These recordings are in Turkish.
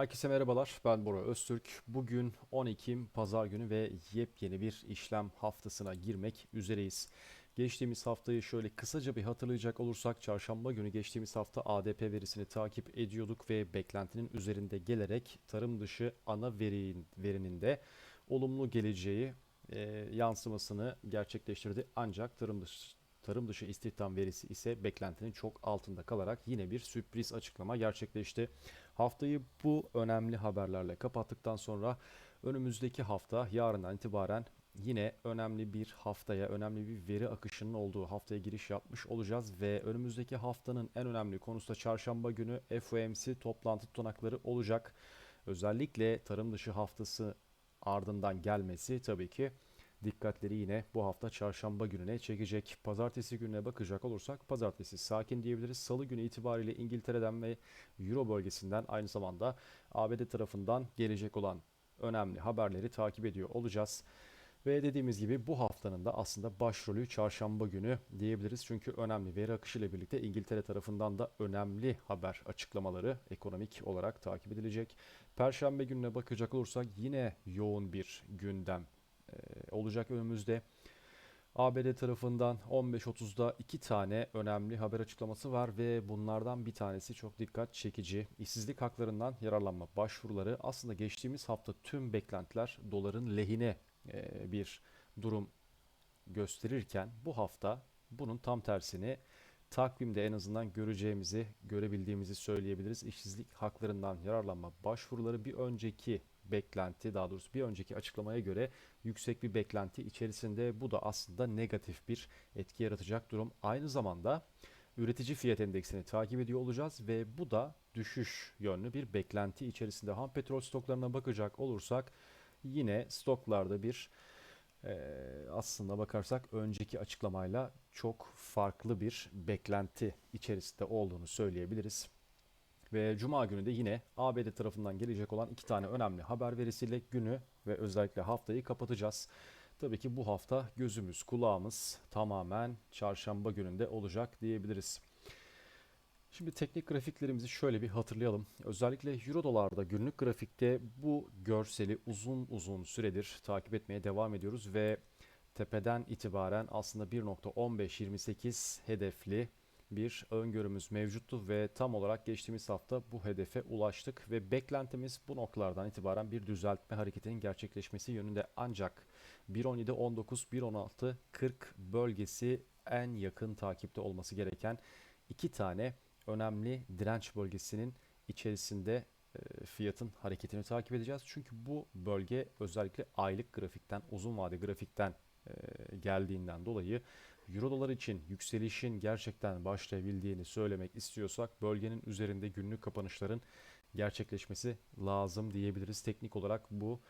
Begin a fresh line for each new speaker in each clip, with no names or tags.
Herkese merhabalar. Ben Bora Öztürk. Bugün 10 Ekim Pazar günü ve yepyeni bir işlem haftasına girmek üzereyiz. Geçtiğimiz haftayı şöyle kısaca bir hatırlayacak olursak çarşamba günü geçtiğimiz hafta ADP verisini takip ediyorduk ve beklentinin üzerinde gelerek tarım dışı ana veri, verinin de olumlu geleceği e, yansımasını gerçekleştirdi. Ancak tarım dışı Tarım dışı istihdam verisi ise beklentinin çok altında kalarak yine bir sürpriz açıklama gerçekleşti. Haftayı bu önemli haberlerle kapattıktan sonra önümüzdeki hafta yarından itibaren yine önemli bir haftaya, önemli bir veri akışının olduğu haftaya giriş yapmış olacağız ve önümüzdeki haftanın en önemli konusu da çarşamba günü FOMC toplantı tutanakları olacak. Özellikle tarım dışı haftası ardından gelmesi tabii ki dikkatleri yine bu hafta çarşamba gününe çekecek. Pazartesi gününe bakacak olursak pazartesi sakin diyebiliriz. Salı günü itibariyle İngiltere'den ve Euro bölgesinden aynı zamanda ABD tarafından gelecek olan önemli haberleri takip ediyor olacağız. Ve dediğimiz gibi bu haftanın da aslında başrolü çarşamba günü diyebiliriz. Çünkü önemli veri akışı ile birlikte İngiltere tarafından da önemli haber açıklamaları ekonomik olarak takip edilecek. Perşembe gününe bakacak olursak yine yoğun bir gündem olacak önümüzde. ABD tarafından 15.30'da iki tane önemli haber açıklaması var ve bunlardan bir tanesi çok dikkat çekici. İşsizlik haklarından yararlanma başvuruları aslında geçtiğimiz hafta tüm beklentiler doların lehine e, bir durum gösterirken bu hafta bunun tam tersini takvimde en azından göreceğimizi, görebildiğimizi söyleyebiliriz. İşsizlik haklarından yararlanma başvuruları bir önceki beklenti daha doğrusu bir önceki açıklamaya göre yüksek bir beklenti içerisinde bu da aslında negatif bir etki yaratacak durum. Aynı zamanda üretici fiyat endeksini takip ediyor olacağız ve bu da düşüş yönlü bir beklenti içerisinde. Ham petrol stoklarına bakacak olursak yine stoklarda bir aslında bakarsak önceki açıklamayla çok farklı bir beklenti içerisinde olduğunu söyleyebiliriz. Ve Cuma günü de yine ABD tarafından gelecek olan iki tane önemli haber verisiyle günü ve özellikle haftayı kapatacağız. Tabii ki bu hafta gözümüz, kulağımız tamamen çarşamba gününde olacak diyebiliriz. Şimdi teknik grafiklerimizi şöyle bir hatırlayalım. Özellikle Euro dolarda günlük grafikte bu görseli uzun uzun süredir takip etmeye devam ediyoruz ve tepeden itibaren aslında 1.1528 hedefli bir öngörümüz mevcuttu ve tam olarak geçtiğimiz hafta bu hedefe ulaştık ve beklentimiz bu noktalardan itibaren bir düzeltme hareketinin gerçekleşmesi yönünde ancak 1.17, 19, 1.16, 40 bölgesi en yakın takipte olması gereken iki tane önemli direnç bölgesinin içerisinde e, fiyatın hareketini takip edeceğiz. Çünkü bu bölge özellikle aylık grafikten, uzun vade grafikten e, geldiğinden dolayı Euro dolar için yükselişin gerçekten başlayabildiğini söylemek istiyorsak bölgenin üzerinde günlük kapanışların gerçekleşmesi lazım diyebiliriz. Teknik olarak bu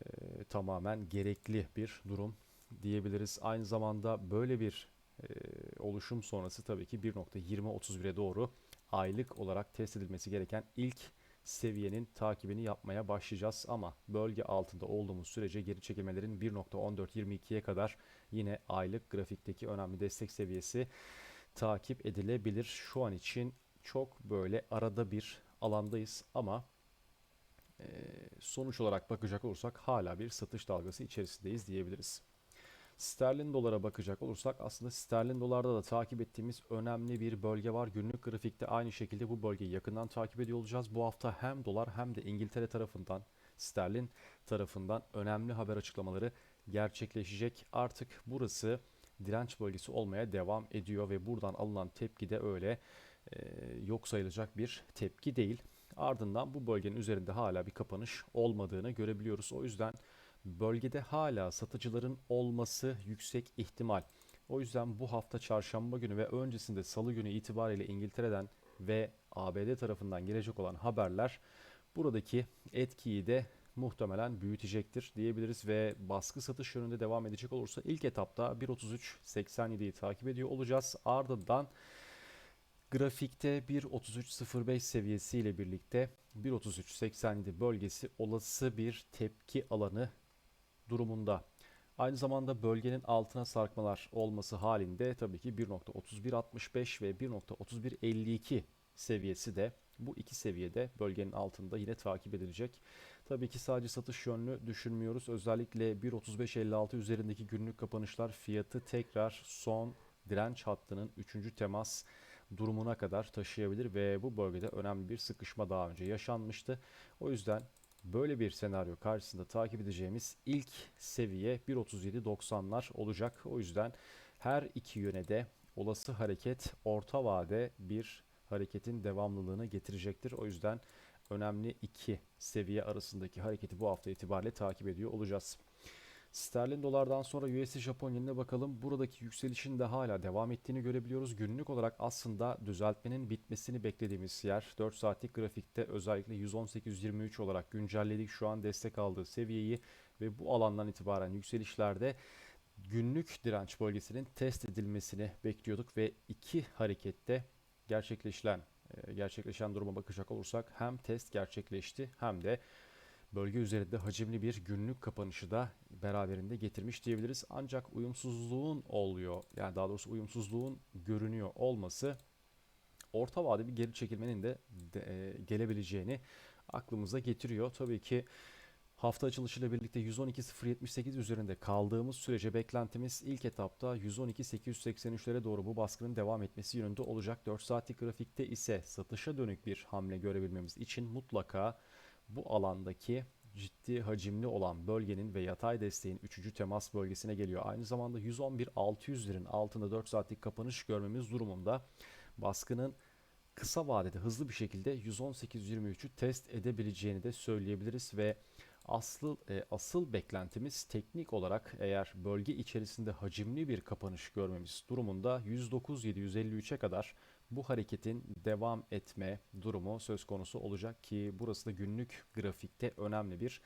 e, tamamen gerekli bir durum diyebiliriz. Aynı zamanda böyle bir oluşum sonrası tabii ki 1.20-31'e doğru aylık olarak test edilmesi gereken ilk seviyenin takibini yapmaya başlayacağız ama bölge altında olduğumuz sürece geri çekilmelerin 1.1422'ye kadar yine aylık grafikteki önemli destek seviyesi takip edilebilir. Şu an için çok böyle arada bir alandayız ama sonuç olarak bakacak olursak hala bir satış dalgası içerisindeyiz diyebiliriz. Sterlin dolara bakacak olursak aslında sterlin dolarda da takip ettiğimiz önemli bir bölge var. Günlük grafikte aynı şekilde bu bölgeyi yakından takip ediyor olacağız. Bu hafta hem dolar hem de İngiltere tarafından sterlin tarafından önemli haber açıklamaları gerçekleşecek. Artık burası direnç bölgesi olmaya devam ediyor ve buradan alınan tepki de öyle e, yok sayılacak bir tepki değil. Ardından bu bölgenin üzerinde hala bir kapanış olmadığını görebiliyoruz. O yüzden bölgede hala satıcıların olması yüksek ihtimal. O yüzden bu hafta çarşamba günü ve öncesinde salı günü itibariyle İngiltere'den ve ABD tarafından gelecek olan haberler buradaki etkiyi de muhtemelen büyütecektir diyebiliriz ve baskı satış yönünde devam edecek olursa ilk etapta 1.33.87'yi takip ediyor olacağız. Ardından grafikte 1.33.05 seviyesiyle birlikte 1.33.87 bölgesi olası bir tepki alanı durumunda. Aynı zamanda bölgenin altına sarkmalar olması halinde tabii ki 1.3165 ve 1.3152 seviyesi de bu iki seviyede bölgenin altında yine takip edilecek. Tabii ki sadece satış yönlü düşünmüyoruz. Özellikle 1.35.56 üzerindeki günlük kapanışlar fiyatı tekrar son direnç hattının 3. temas durumuna kadar taşıyabilir ve bu bölgede önemli bir sıkışma daha önce yaşanmıştı. O yüzden böyle bir senaryo karşısında takip edeceğimiz ilk seviye 1.37.90'lar olacak. O yüzden her iki yöne de olası hareket orta vade bir hareketin devamlılığını getirecektir. O yüzden önemli iki seviye arasındaki hareketi bu hafta itibariyle takip ediyor olacağız. Sterlin dolardan sonra USD Japon yenine bakalım. Buradaki yükselişin de hala devam ettiğini görebiliyoruz. Günlük olarak aslında düzeltmenin bitmesini beklediğimiz yer 4 saatlik grafikte özellikle 118.23 olarak güncelledik. Şu an destek aldığı seviyeyi ve bu alandan itibaren yükselişlerde günlük direnç bölgesinin test edilmesini bekliyorduk ve iki harekette gerçekleşen e, gerçekleşen duruma bakacak olursak hem test gerçekleşti hem de bölge üzerinde hacimli bir günlük kapanışı da beraberinde getirmiş diyebiliriz. Ancak uyumsuzluğun oluyor yani daha doğrusu uyumsuzluğun görünüyor olması orta vade bir geri çekilmenin de, de e, gelebileceğini aklımıza getiriyor. Tabii ki Hafta açılışıyla birlikte 112.078 üzerinde kaldığımız sürece beklentimiz ilk etapta 112.883'lere doğru bu baskının devam etmesi yönünde olacak. 4 saatlik grafikte ise satışa dönük bir hamle görebilmemiz için mutlaka bu alandaki ciddi hacimli olan bölgenin ve yatay desteğin 3. temas bölgesine geliyor. Aynı zamanda 111.600'lerin altında 4 saatlik kapanış görmemiz durumunda baskının kısa vadede hızlı bir şekilde 118.23'ü test edebileceğini de söyleyebiliriz ve Asıl e, asıl beklentimiz teknik olarak eğer bölge içerisinde hacimli bir kapanış görmemiz durumunda 109.753'e kadar bu hareketin devam etme durumu söz konusu olacak ki burası da günlük grafikte önemli bir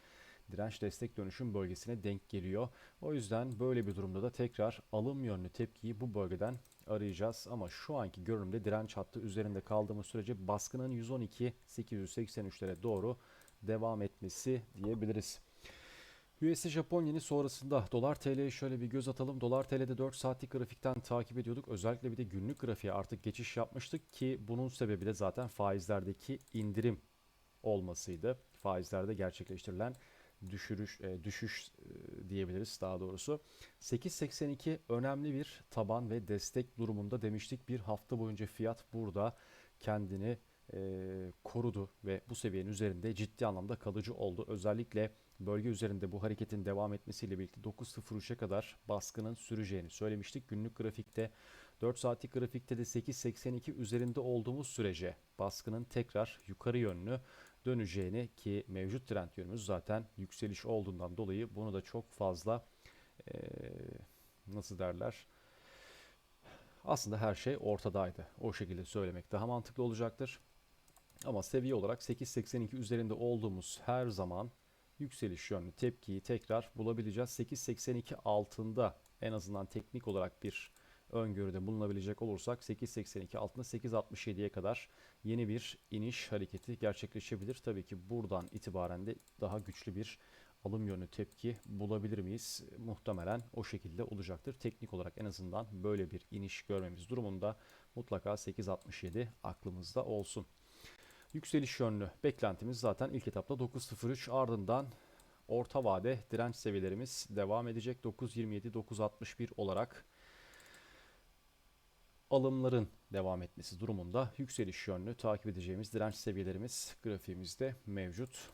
direnç destek dönüşüm bölgesine denk geliyor. O yüzden böyle bir durumda da tekrar alım yönlü tepkiyi bu bölgeden arayacağız. Ama şu anki görünümde direnç hattı üzerinde kaldığımız sürece baskının 112.883'lere doğru devam etmesi diyebiliriz. USD Japon yeni sonrasında dolar TL'ye şöyle bir göz atalım. Dolar TL'de 4 saatlik grafikten takip ediyorduk. Özellikle bir de günlük grafiğe artık geçiş yapmıştık ki bunun sebebi de zaten faizlerdeki indirim olmasıydı. Faizlerde gerçekleştirilen düşürüş e, düşüş e, diyebiliriz daha doğrusu. 8.82 önemli bir taban ve destek durumunda demiştik. Bir hafta boyunca fiyat burada kendini e, korudu ve bu seviyenin üzerinde ciddi anlamda kalıcı oldu. Özellikle bölge üzerinde bu hareketin devam etmesiyle birlikte 9.03'e kadar baskının süreceğini söylemiştik. Günlük grafikte 4 saatlik grafikte de 8.82 üzerinde olduğumuz sürece baskının tekrar yukarı yönlü döneceğini ki mevcut trend yönümüz zaten yükseliş olduğundan dolayı bunu da çok fazla e, nasıl derler aslında her şey ortadaydı. O şekilde söylemek daha mantıklı olacaktır. Ama seviye olarak 8.82 üzerinde olduğumuz her zaman yükseliş yönlü tepkiyi tekrar bulabileceğiz. 8.82 altında en azından teknik olarak bir öngörüde bulunabilecek olursak 8.82 altında 8.67'ye kadar yeni bir iniş hareketi gerçekleşebilir. Tabii ki buradan itibaren de daha güçlü bir alım yönlü tepki bulabilir miyiz? Muhtemelen o şekilde olacaktır. Teknik olarak en azından böyle bir iniş görmemiz durumunda mutlaka 8.67 aklımızda olsun. Yükseliş yönlü beklentimiz zaten ilk etapta 9.03 ardından orta vade direnç seviyelerimiz devam edecek 9.27-9.61 olarak alımların devam etmesi durumunda yükseliş yönlü takip edeceğimiz direnç seviyelerimiz grafiğimizde mevcut.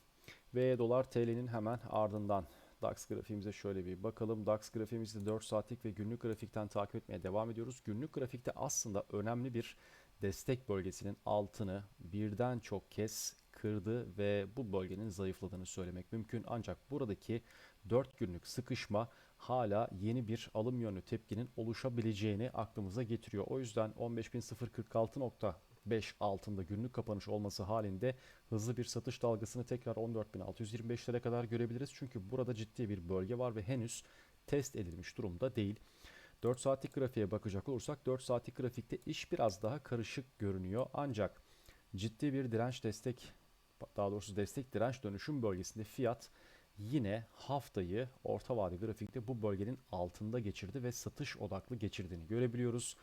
Ve dolar TL'nin hemen ardından DAX grafiğimize şöyle bir bakalım. DAX grafiğimizde 4 saatlik ve günlük grafikten takip etmeye devam ediyoruz. Günlük grafikte aslında önemli bir destek bölgesinin altını birden çok kez kırdı ve bu bölgenin zayıfladığını söylemek mümkün. Ancak buradaki 4 günlük sıkışma hala yeni bir alım yönlü tepkinin oluşabileceğini aklımıza getiriyor. O yüzden 15.046.5 altında günlük kapanış olması halinde hızlı bir satış dalgasını tekrar 14.625'lere kadar görebiliriz. Çünkü burada ciddi bir bölge var ve henüz test edilmiş durumda değil. 4 saatlik grafiğe bakacak olursak 4 saatlik grafikte iş biraz daha karışık görünüyor. Ancak ciddi bir direnç destek daha doğrusu destek direnç dönüşüm bölgesinde fiyat yine haftayı orta vade grafikte bu bölgenin altında geçirdi ve satış odaklı geçirdiğini görebiliyoruz.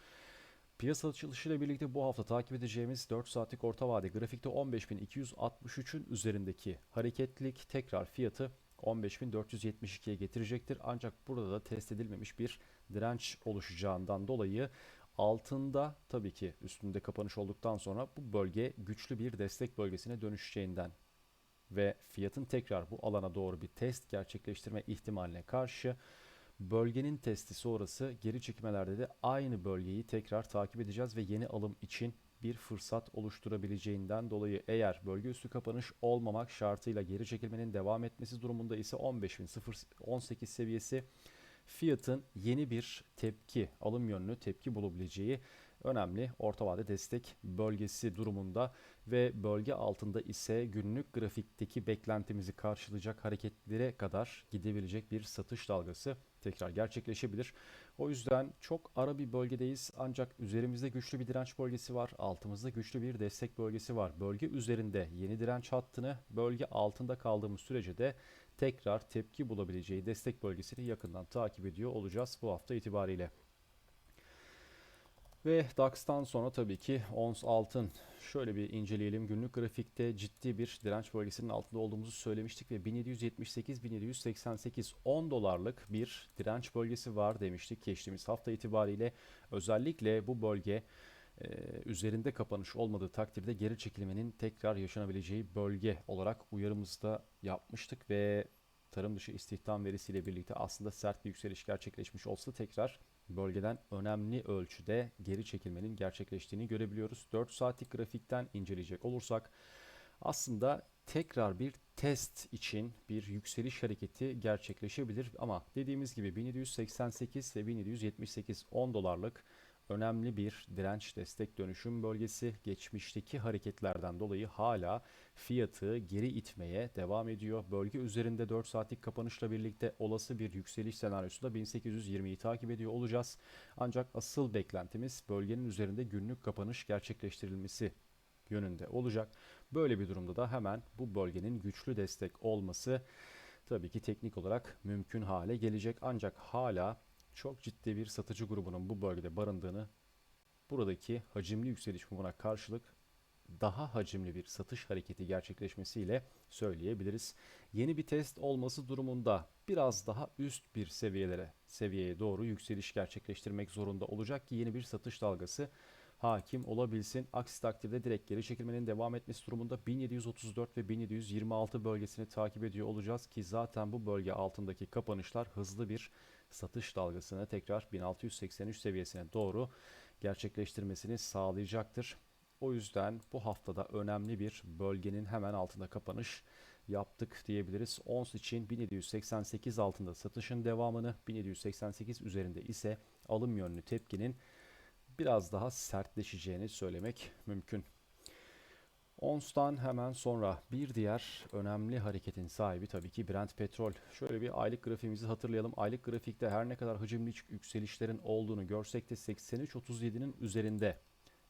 Piyasa açılışıyla birlikte bu hafta takip edeceğimiz 4 saatlik orta vade grafikte 15.263'ün üzerindeki hareketlilik tekrar fiyatı 15.472'ye getirecektir. Ancak burada da test edilmemiş bir direnç oluşacağından dolayı altında tabii ki üstünde kapanış olduktan sonra bu bölge güçlü bir destek bölgesine dönüşeceğinden ve fiyatın tekrar bu alana doğru bir test gerçekleştirme ihtimaline karşı bölgenin testi sonrası geri çekmelerde de aynı bölgeyi tekrar takip edeceğiz ve yeni alım için bir fırsat oluşturabileceğinden dolayı eğer bölge üstü kapanış olmamak şartıyla geri çekilmenin devam etmesi durumunda ise 15.018 seviyesi fiyatın yeni bir tepki, alım yönlü tepki bulabileceği önemli orta vade destek bölgesi durumunda ve bölge altında ise günlük grafikteki beklentimizi karşılayacak hareketlere kadar gidebilecek bir satış dalgası tekrar gerçekleşebilir. O yüzden çok ara bir bölgedeyiz ancak üzerimizde güçlü bir direnç bölgesi var. Altımızda güçlü bir destek bölgesi var. Bölge üzerinde yeni direnç hattını bölge altında kaldığımız sürece de tekrar tepki bulabileceği destek bölgesini yakından takip ediyor olacağız bu hafta itibariyle. Ve DAX'tan sonra tabii ki ons altın. Şöyle bir inceleyelim. Günlük grafikte ciddi bir direnç bölgesinin altında olduğumuzu söylemiştik ve 1778-1788 10 dolarlık bir direnç bölgesi var demiştik geçtiğimiz hafta itibariyle. Özellikle bu bölge e, üzerinde kapanış olmadığı takdirde geri çekilmenin tekrar yaşanabileceği bölge olarak uyarımızda yapmıştık ve tarım dışı istihdam verisiyle birlikte aslında sert bir yükseliş gerçekleşmiş olsa tekrar bölgeden önemli ölçüde geri çekilmenin gerçekleştiğini görebiliyoruz. 4 saatlik grafikten inceleyecek olursak aslında tekrar bir test için bir yükseliş hareketi gerçekleşebilir ama dediğimiz gibi 1788 ve 1778 10 dolarlık önemli bir direnç destek dönüşüm bölgesi geçmişteki hareketlerden dolayı hala fiyatı geri itmeye devam ediyor. Bölge üzerinde 4 saatlik kapanışla birlikte olası bir yükseliş senaryosunda 1820'yi takip ediyor olacağız. Ancak asıl beklentimiz bölgenin üzerinde günlük kapanış gerçekleştirilmesi yönünde olacak. Böyle bir durumda da hemen bu bölgenin güçlü destek olması tabii ki teknik olarak mümkün hale gelecek. Ancak hala çok ciddi bir satıcı grubunun bu bölgede barındığını buradaki hacimli yükseliş mumuna karşılık daha hacimli bir satış hareketi gerçekleşmesiyle söyleyebiliriz. Yeni bir test olması durumunda biraz daha üst bir seviyelere, seviyeye doğru yükseliş gerçekleştirmek zorunda olacak ki yeni bir satış dalgası hakim olabilsin. Aksi takdirde direkt geri çekilmenin devam etmesi durumunda 1734 ve 1726 bölgesini takip ediyor olacağız ki zaten bu bölge altındaki kapanışlar hızlı bir satış dalgasını tekrar 1683 seviyesine doğru gerçekleştirmesini sağlayacaktır. O yüzden bu haftada önemli bir bölgenin hemen altında kapanış yaptık diyebiliriz. Ons için 1788 altında satışın devamını, 1788 üzerinde ise alım yönlü tepkinin biraz daha sertleşeceğini söylemek mümkün. ONS'tan hemen sonra bir diğer önemli hareketin sahibi tabii ki Brent Petrol. Şöyle bir aylık grafiğimizi hatırlayalım. Aylık grafikte her ne kadar hacimli yükselişlerin olduğunu görsek de 83.37'nin üzerinde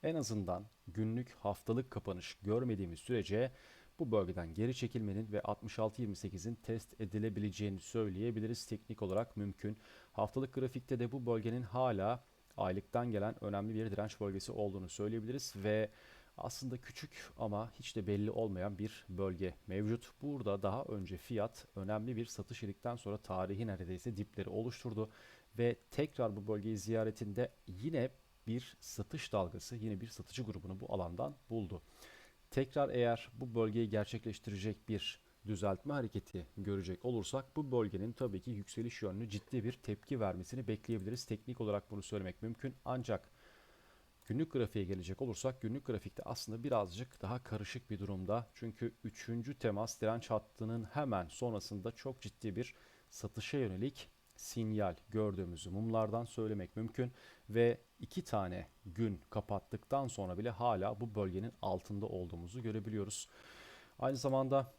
en azından günlük haftalık kapanış görmediğimiz sürece bu bölgeden geri çekilmenin ve 66.28'in test edilebileceğini söyleyebiliriz. Teknik olarak mümkün. Haftalık grafikte de bu bölgenin hala aylıktan gelen önemli bir direnç bölgesi olduğunu söyleyebiliriz ve aslında küçük ama hiç de belli olmayan bir bölge mevcut. Burada daha önce fiyat önemli bir satış ilikten sonra tarihi neredeyse dipleri oluşturdu ve tekrar bu bölgeyi ziyaretinde yine bir satış dalgası, yine bir satıcı grubunu bu alandan buldu. Tekrar eğer bu bölgeyi gerçekleştirecek bir düzeltme hareketi görecek olursak bu bölgenin tabii ki yükseliş yönlü ciddi bir tepki vermesini bekleyebiliriz. Teknik olarak bunu söylemek mümkün ancak Günlük grafiğe gelecek olursak günlük grafikte aslında birazcık daha karışık bir durumda. Çünkü 3. temas direnç hattının hemen sonrasında çok ciddi bir satışa yönelik sinyal gördüğümüzü mumlardan söylemek mümkün ve iki tane gün kapattıktan sonra bile hala bu bölgenin altında olduğumuzu görebiliyoruz. Aynı zamanda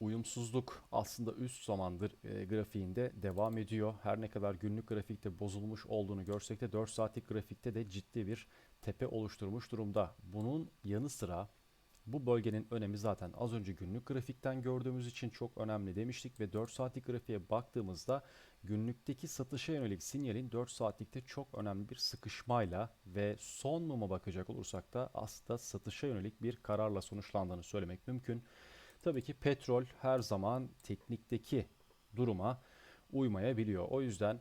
uyumsuzluk aslında üst zamandır e, grafiğinde devam ediyor. Her ne kadar günlük grafikte bozulmuş olduğunu görsek de 4 saatlik grafikte de ciddi bir tepe oluşturmuş durumda. Bunun yanı sıra Bu bölgenin önemi zaten az önce günlük grafikten gördüğümüz için çok önemli demiştik ve 4 saatlik grafiğe baktığımızda günlükteki satışa yönelik sinyalin 4 saatlikte çok önemli bir sıkışmayla ve son muma bakacak olursak da aslında satışa yönelik bir kararla sonuçlandığını söylemek mümkün. Tabii ki petrol her zaman teknikteki duruma uymayabiliyor. O yüzden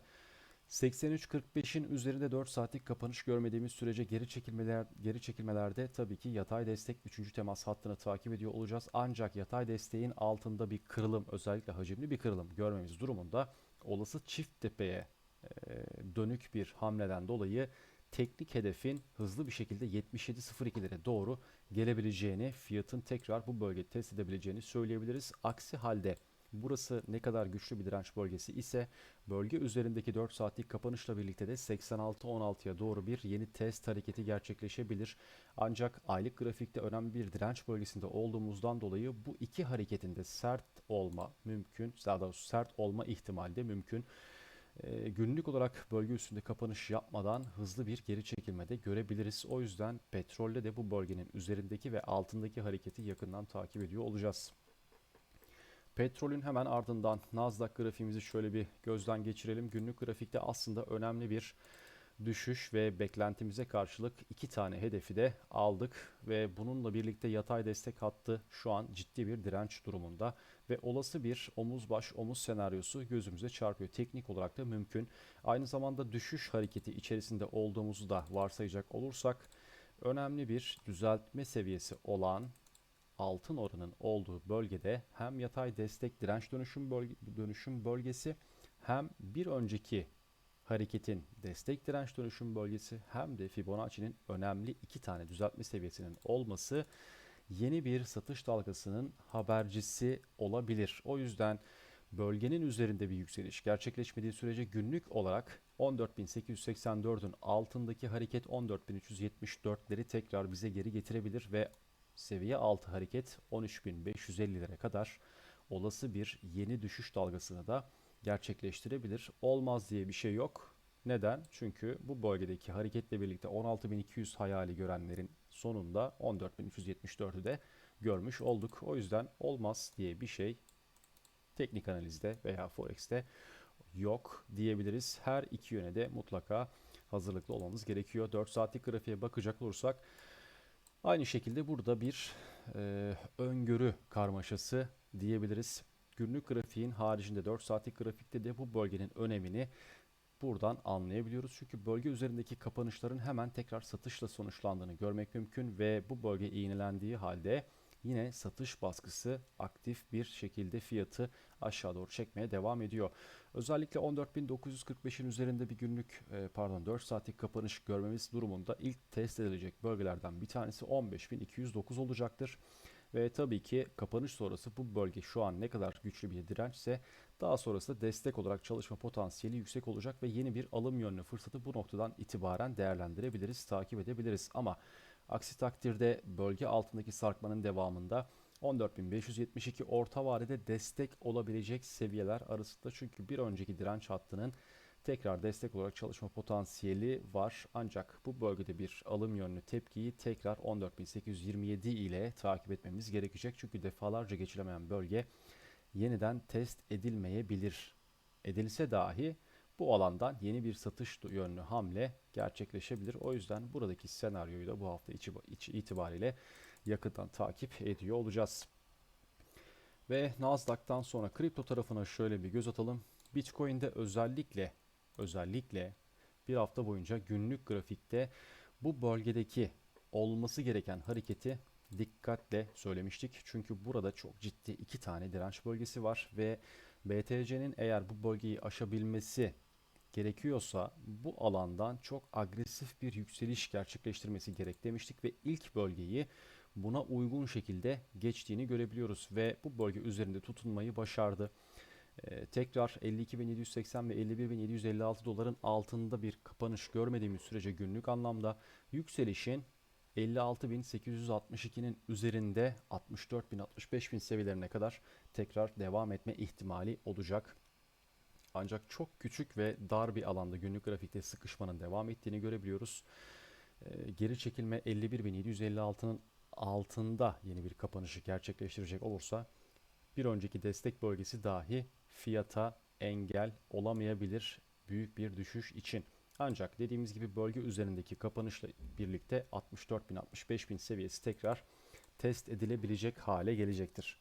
83.45'in üzerinde 4 saatlik kapanış görmediğimiz sürece geri çekilmeler geri çekilmelerde tabii ki yatay destek 3. temas hattını takip ediyor olacağız. Ancak yatay desteğin altında bir kırılım özellikle hacimli bir kırılım görmemiz durumunda olası çift tepeye dönük bir hamleden dolayı teknik hedefin hızlı bir şekilde 77.02'lere doğru gelebileceğini, fiyatın tekrar bu bölgeyi test edebileceğini söyleyebiliriz. Aksi halde Burası ne kadar güçlü bir direnç bölgesi ise bölge üzerindeki 4 saatlik kapanışla birlikte de 86-16'ya doğru bir yeni test hareketi gerçekleşebilir. Ancak aylık grafikte önemli bir direnç bölgesinde olduğumuzdan dolayı bu iki hareketin de sert olma mümkün. Daha doğrusu sert olma ihtimali de mümkün. E, günlük olarak bölge üstünde kapanış yapmadan hızlı bir geri çekilme de görebiliriz. O yüzden petrolde de bu bölgenin üzerindeki ve altındaki hareketi yakından takip ediyor olacağız. Petrolün hemen ardından Nasdaq grafiğimizi şöyle bir gözden geçirelim. Günlük grafikte aslında önemli bir düşüş ve beklentimize karşılık iki tane hedefi de aldık ve bununla birlikte yatay destek hattı şu an ciddi bir direnç durumunda ve olası bir omuz baş omuz senaryosu gözümüze çarpıyor. Teknik olarak da mümkün. Aynı zamanda düşüş hareketi içerisinde olduğumuzu da varsayacak olursak önemli bir düzeltme seviyesi olan altın oranın olduğu bölgede hem yatay destek direnç dönüşüm, bölge, dönüşüm bölgesi hem bir önceki hareketin destek direnç dönüşüm bölgesi hem de Fibonacci'nin önemli iki tane düzeltme seviyesinin olması yeni bir satış dalgasının habercisi olabilir. O yüzden bölgenin üzerinde bir yükseliş gerçekleşmediği sürece günlük olarak 14.884'ün altındaki hareket 14.374'leri tekrar bize geri getirebilir ve seviye altı hareket 13.550'lere kadar olası bir yeni düşüş dalgasını da gerçekleştirebilir. Olmaz diye bir şey yok. Neden? Çünkü bu bölgedeki hareketle birlikte 16.200 hayali görenlerin sonunda 14.374'ü de görmüş olduk. O yüzden olmaz diye bir şey teknik analizde veya forex'te yok diyebiliriz. Her iki yöne de mutlaka hazırlıklı olmamız gerekiyor. 4 saatlik grafiğe bakacak olursak Aynı şekilde burada bir e, öngörü karmaşası diyebiliriz. Günlük grafiğin haricinde 4 saatlik grafikte de bu bölgenin önemini buradan anlayabiliyoruz. Çünkü bölge üzerindeki kapanışların hemen tekrar satışla sonuçlandığını görmek mümkün ve bu bölge iğnelendiği halde yine satış baskısı aktif bir şekilde fiyatı aşağı doğru çekmeye devam ediyor. Özellikle 14.945'in üzerinde bir günlük e, pardon 4 saatlik kapanış görmemiz durumunda ilk test edilecek bölgelerden bir tanesi 15.209 olacaktır. Ve tabii ki kapanış sonrası bu bölge şu an ne kadar güçlü bir dirençse daha sonrasında destek olarak çalışma potansiyeli yüksek olacak ve yeni bir alım yönlü fırsatı bu noktadan itibaren değerlendirebiliriz, takip edebiliriz. Ama aksi takdirde bölge altındaki sarkmanın devamında 14.572 orta vadede destek olabilecek seviyeler arasında. Çünkü bir önceki direnç hattının tekrar destek olarak çalışma potansiyeli var. Ancak bu bölgede bir alım yönlü tepkiyi tekrar 14.827 ile takip etmemiz gerekecek. Çünkü defalarca geçilemeyen bölge yeniden test edilmeyebilir. Edilse dahi bu alandan yeni bir satış yönlü hamle gerçekleşebilir. O yüzden buradaki senaryoyu da bu hafta içi, içi itibariyle yakından takip ediyor olacağız. Ve Nasdaq'tan sonra kripto tarafına şöyle bir göz atalım. Bitcoin'de özellikle özellikle bir hafta boyunca günlük grafikte bu bölgedeki olması gereken hareketi dikkatle söylemiştik. Çünkü burada çok ciddi iki tane direnç bölgesi var ve BTC'nin eğer bu bölgeyi aşabilmesi gerekiyorsa bu alandan çok agresif bir yükseliş gerçekleştirmesi gerek demiştik ve ilk bölgeyi buna uygun şekilde geçtiğini görebiliyoruz ve bu bölge üzerinde tutunmayı başardı. Ee, tekrar 52.780 ve 51.756 doların altında bir kapanış görmediğimiz sürece günlük anlamda yükselişin 56.862'nin üzerinde 64.000-65.000 seviyelerine kadar tekrar devam etme ihtimali olacak. Ancak çok küçük ve dar bir alanda günlük grafikte sıkışmanın devam ettiğini görebiliyoruz. Ee, geri çekilme 51.756'nın altında yeni bir kapanışı gerçekleştirecek olursa bir önceki destek bölgesi dahi fiyata engel olamayabilir büyük bir düşüş için. Ancak dediğimiz gibi bölge üzerindeki kapanışla birlikte 64.000-65.000 seviyesi tekrar test edilebilecek hale gelecektir.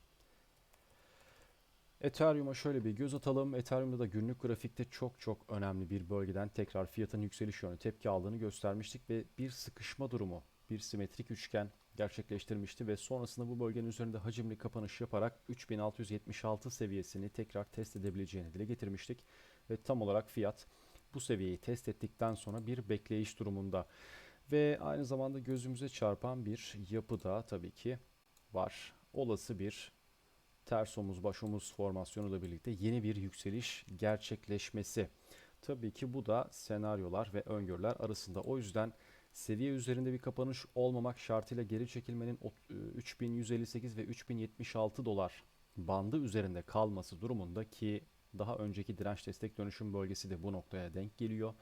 Ethereum'a şöyle bir göz atalım. Ethereum'da da günlük grafikte çok çok önemli bir bölgeden tekrar fiyatın yükseliş yönü tepki aldığını göstermiştik ve bir sıkışma durumu, bir simetrik üçgen gerçekleştirmişti ve sonrasında bu bölgenin üzerinde hacimli kapanış yaparak 3676 seviyesini tekrar test edebileceğini dile getirmiştik ve tam olarak fiyat bu seviyeyi test ettikten sonra bir bekleyiş durumunda ve aynı zamanda gözümüze çarpan bir yapı da tabii ki var. Olası bir ters omuz baş omuz formasyonuyla birlikte yeni bir yükseliş gerçekleşmesi. Tabii ki bu da senaryolar ve öngörüler arasında. O yüzden seviye üzerinde bir kapanış olmamak şartıyla geri çekilmenin 3158 ve 3076 dolar bandı üzerinde kalması durumunda ki daha önceki direnç destek dönüşüm bölgesi de bu noktaya denk geliyor.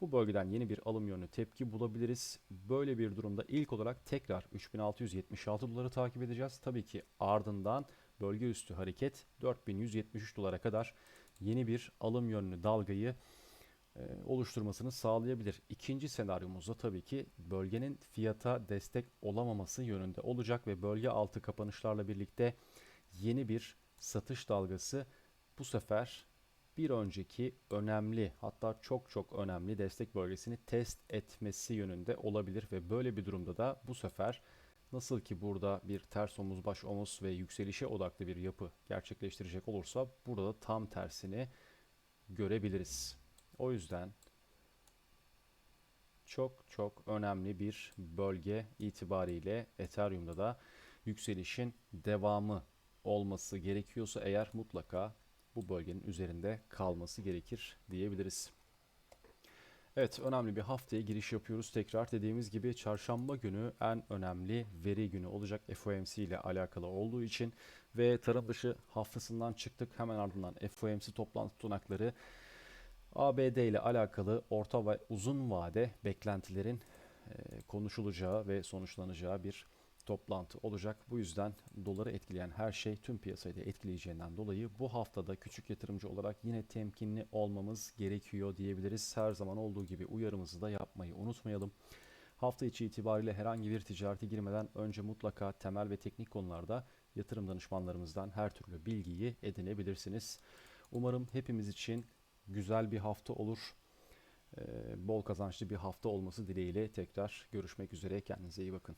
Bu bölgeden yeni bir alım yönlü tepki bulabiliriz. Böyle bir durumda ilk olarak tekrar 3676 doları takip edeceğiz. Tabii ki ardından bölge üstü hareket 4173 dolara kadar yeni bir alım yönlü dalgayı e, oluşturmasını sağlayabilir. İkinci senaryomuzda tabii ki bölgenin fiyata destek olamaması yönünde olacak ve bölge altı kapanışlarla birlikte yeni bir satış dalgası bu sefer bir önceki önemli hatta çok çok önemli destek bölgesini test etmesi yönünde olabilir ve böyle bir durumda da bu sefer nasıl ki burada bir ters omuz baş omuz ve yükselişe odaklı bir yapı gerçekleştirecek olursa burada da tam tersini görebiliriz. O yüzden çok çok önemli bir bölge itibariyle Ethereum'da da yükselişin devamı olması gerekiyorsa eğer mutlaka bu bölgenin üzerinde kalması gerekir diyebiliriz. Evet önemli bir haftaya giriş yapıyoruz. Tekrar dediğimiz gibi çarşamba günü en önemli veri günü olacak FOMC ile alakalı olduğu için ve tarım dışı haftasından çıktık. Hemen ardından FOMC toplantı tutanakları ABD ile alakalı orta ve uzun vade beklentilerin konuşulacağı ve sonuçlanacağı bir toplantı olacak. Bu yüzden doları etkileyen her şey tüm piyasayı da etkileyeceğinden dolayı bu haftada küçük yatırımcı olarak yine temkinli olmamız gerekiyor diyebiliriz. Her zaman olduğu gibi uyarımızı da yapmayı unutmayalım. Hafta içi itibariyle herhangi bir ticarete girmeden önce mutlaka temel ve teknik konularda yatırım danışmanlarımızdan her türlü bilgiyi edinebilirsiniz. Umarım hepimiz için güzel bir hafta olur. Bol kazançlı bir hafta olması dileğiyle tekrar görüşmek üzere. Kendinize iyi bakın.